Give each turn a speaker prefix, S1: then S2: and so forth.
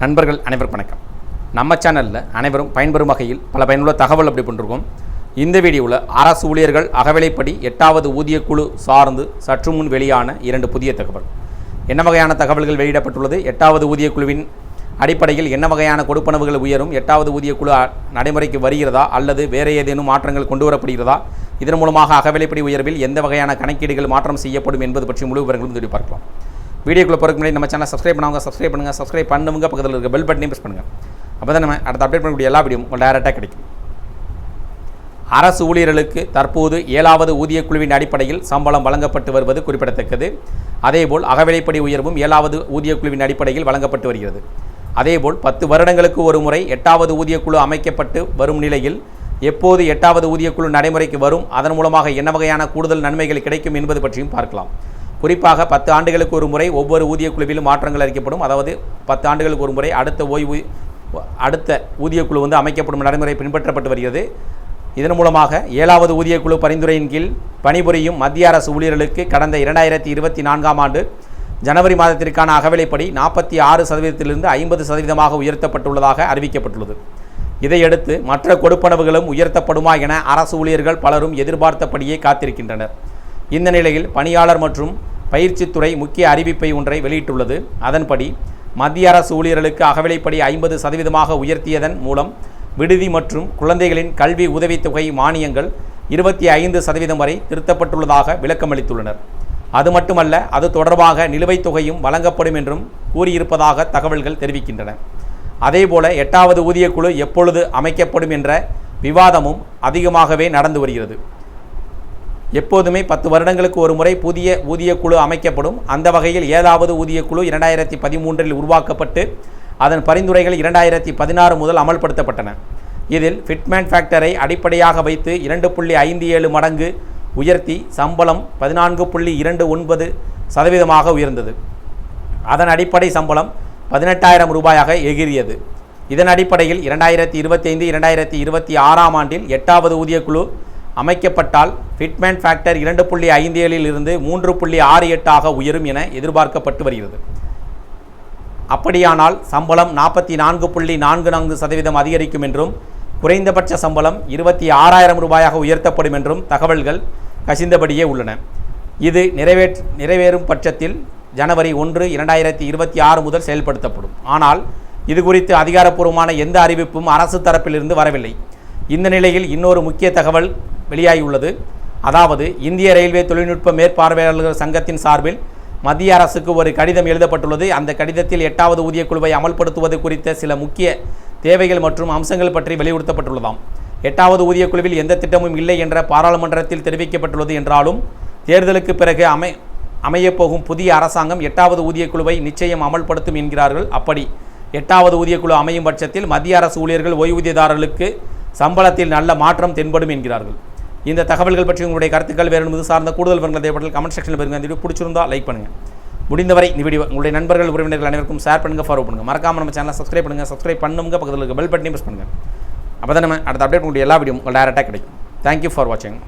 S1: நண்பர்கள் அனைவருக்கும் வணக்கம். நம்ம சேனலில் அனைவரும் பயன்பெறும் வகையில் பல பயனுள்ள தகவல் அப்படி பண்ணிருக்கோம். இந்த வீடியோவில் அரசு ஊழியர்கள் அகவிலைப்படி எட்டாவது ஊதியக்குழு சார்ந்து சற்று முன் வெளியான இரண்டு புதிய தகவல். என்ன வகையான தகவல்கள் வெளியிடப்பட்டுள்ளது? எட்டாவது ஊதியக்குழுவின் அடிப்படையில் என்ன வகையான கொடுப்பனவுகள் உயரும்? எட்டாவது ஊதியக்குழு குழு நடைமுறைக்கு வருகிறதா? அல்லது வேறு ஏதேனும் மாற்றங்கள் கொண்டு வரப்படுகிறதா? இதன் மூலமாக அகவிலைப்படி உயர்வில் எந்த வகையான கணக்கீடுகள் மாற்றம் செய்யப்படும் என்பது பற்றி முழு விவரங்களும் பார்க்கலாம். வீடியோக்குள்ளே போகிறதுக்கு முன்னாடி நம்ம சேனல் சப்ஸ்கிரைப் பண்ணவங்க சப்ஸ்கிரைப் பண்ணுங்கள் சப்ஸ்கிரைப் பண்ணுங்க பக்கத்தில் இருக்க பெல் பட்டனையும் ப்ரெஸ் பண்ணுங்கள் அப்போ தான் நம்ம அடுத்த அப்டேட் பண்ணக்கூடிய எல்லா வீடியோ உங்களுக்கு டேரெக்டாக கிடைக்கும். அரசு ஊழியர்களுக்கு தற்போது ஏழாவது ஊதிய குழுவின் அடிப்படையில் சம்பளம் வழங்கப்பட்டு வருவது குறிப்பிடத்தக்கது. அதேபோல் அகவிலைப்படி உயர்வும் ஏழாவது ஊதிய குழுவின் அடிப்படையில் வழங்கப்பட்டு வருகிறது. அதேபோல் பத்து வருடங்களுக்கு ஒரு முறை எட்டாவது ஊதியக்குழு அமைக்கப்பட்டு வரும் நிலையில் எப்போது எட்டாவது ஊதியக்குழு நடைமுறைக்கு வரும் அதன் மூலமாக என்ன வகையான கூடுதல் நன்மைகள் கிடைக்கும் என்பது பற்றியும் பார்க்கலாம். குறிப்பாக பத்து ஆண்டுகளுக்கு ஒரு முறை ஒவ்வொரு ஊதியக்குழுவிலும் மாற்றங்கள் அளிக்கப்படும் அதாவது பத்து ஆண்டுகளுக்கு ஒரு முறை அடுத்த ஓய்வு அடுத்த ஊதியக்குழு வந்து அமைக்கப்படும் நடைமுறை பின்பற்றப்பட்டு வருகிறது. இதன் மூலமாக ஏழாவது ஊதியக்குழு பரிந்துரையின் கீழ் பணிபுரியும் மத்திய அரசு ஊழியர்களுக்கு கடந்த இரண்டாயிரத்தி இருபத்தி நான்காம் ஆண்டு ஜனவரி மாதத்திற்கான அகவிலைப்படி நாற்பத்தி ஆறு சதவீதத்திலிருந்து ஐம்பது சதவீதமாக உயர்த்தப்பட்டுள்ளதாக அறிவிக்கப்பட்டுள்ளது. இதையடுத்து மற்ற கொடுப்பனவுகளும் உயர்த்தப்படுமா என அரசு ஊழியர்கள் பலரும் எதிர்பார்த்தபடியே காத்திருக்கின்றனர். இந்த நிலையில் பணியாளர் மற்றும் பயிற்சித்துறை முக்கிய அறிவிப்பை ஒன்றை வெளியிட்டுள்ளது. அதன்படி மத்திய அரசு ஊழியர்களுக்கு அகவிலைப்படி ஐம்பது சதவீதமாக உயர்த்தியதன் மூலம் விடுதி மற்றும் குழந்தைகளின் கல்வி உதவித்தொகை மானியங்கள் இருபத்தி ஐந்து சதவீதம் வரை திருத்தப்பட்டுள்ளதாக விளக்கமளித்துள்ளனர். அது மட்டுமல்ல அது தொடர்பாக நிலுவைத் தொகையும் வழங்கப்படும் என்றும் கூறியிருப்பதாக தகவல்கள் தெரிவிக்கின்றன. அதேபோல எட்டாவது ஊதியக்குழு எப்பொழுது அமைக்கப்படும் என்ற விவாதமும் அதிகமாகவே நடந்து வருகிறது. எப்போதுமே பத்து வருடங்களுக்கு ஒரு முறை புதிய ஊதியக்குழு அமைக்கப்படும். அந்த வகையில் ஏழாவது ஊதியக்குழு இரண்டாயிரத்தி பதிமூன்றில் உருவாக்கப்பட்டு அதன் பரிந்துரைகள் இரண்டாயிரத்தி பதினாறு முதல் அமல்படுத்தப்பட்டன. இதில் ஃபிட்மேன் ஃபேக்டரை அடிப்படையாக வைத்து இரண்டு புள்ளி ஐந்து ஏழு மடங்கு உயர்த்தி சம்பளம் பதினான்கு புள்ளி இரண்டு ஒன்பது சதவீதமாக உயர்ந்தது. அதன் அடிப்படை சம்பளம் பதினெட்டாயிரம் ரூபாயாக எகிரியது இதன் அடிப்படையில் இரண்டாயிரத்தி இருபத்தைந்து இரண்டாயிரத்தி இருபத்தி ஆறாம் ஆண்டில் எட்டாவது ஊதியக்குழு அமைக்கப்பட்டால் ஃபிட்மேன் ஃபேக்டர் இரண்டு புள்ளி ஐந்து ஏழில் இருந்து மூன்று புள்ளி ஆறு எட்டாக உயரும் என எதிர்பார்க்கப்பட்டு வருகிறது. அப்படியானால் சம்பளம் நாற்பத்தி நான்கு புள்ளி நான்கு நான்கு சதவீதம் அதிகரிக்கும் என்றும் குறைந்தபட்ச சம்பளம் இருபத்தி ஆறாயிரம் ரூபாயாக உயர்த்தப்படும் என்றும் தகவல்கள் கசிந்தபடியே உள்ளன. இது நிறைவேற் நிறைவேறும் பட்சத்தில் ஜனவரி ஒன்று இரண்டாயிரத்தி இருபத்தி ஆறு முதல் செயல்படுத்தப்படும். ஆனால் இது குறித்து அதிகாரப்பூர்வமான எந்த அறிவிப்பும் அரசு தரப்பிலிருந்து வரவில்லை. இந்த நிலையில் இன்னொரு முக்கிய தகவல் வெளியாகியுள்ளது. அதாவது இந்திய ரயில்வே தொழில்நுட்ப மேற்பார்வையாளர்கள் சங்கத்தின் சார்பில் மத்திய அரசுக்கு ஒரு கடிதம் எழுதப்பட்டுள்ளது. அந்த கடிதத்தில் எட்டாவது ஊதியக்குழுவை அமல்படுத்துவது குறித்த சில முக்கிய தேவைகள் மற்றும் அம்சங்கள் பற்றி வலியுறுத்தப்பட்டுள்ளதாம். எட்டாவது ஊதியக்குழுவில் எந்த திட்டமும் இல்லை என்ற பாராளுமன்றத்தில் தெரிவிக்கப்பட்டுள்ளது என்றாலும் தேர்தலுக்கு பிறகு அமை அமையப்போகும் புதிய அரசாங்கம் எட்டாவது ஊதியக்குழுவை நிச்சயம் அமல்படுத்தும் என்கிறார்கள். அப்படி எட்டாவது ஊதியக்குழு அமையும் பட்சத்தில் மத்திய அரசு ஊழியர்கள் ஓய்வூதியதாரர்களுக்கு சம்பளத்தில் நல்ல மாற்றம் தென்படும் என்கிறார்கள். இந்த தகவல்கள் பற்றி உங்களுடைய கருத்துக்கள் வேறு என்பது சார்ந்த கூடுதல் விவரங்கள் தேவைப்பட்டால் கமெண்ட் செக்ஷனில் பாருங்க இந்த வீடியோ பிடிச்சிருந்தா லைக் பண்ணுங்கள் முடிந்தவரை இந்த வீடியோ உங்களுடைய நண்பர்கள் உறவினர்கள் அனைவருக்கும் ஷேர் பண்ணுங்கள் ஃபாலோ பண்ணுங்கள் மறக்காமல் நம்ம சேனலை சப்ஸ்கிரைப் பண்ணுங்கள் சப்ஸ்கிரைப் பண்ணுங்க பக்கத்தில் இருக்க பெல் பட்டனையும் ப்ரெஸ் பண்ணுங்கள் அப்போ தான் நம்ம அடுத்த அப்டேட் உங்களுடைய எல்லா வீடியோ உங்களுக்கு டேரெக்டாக கிடைக்கும். தேங்க்யூ ஃபார் வாட்சிங்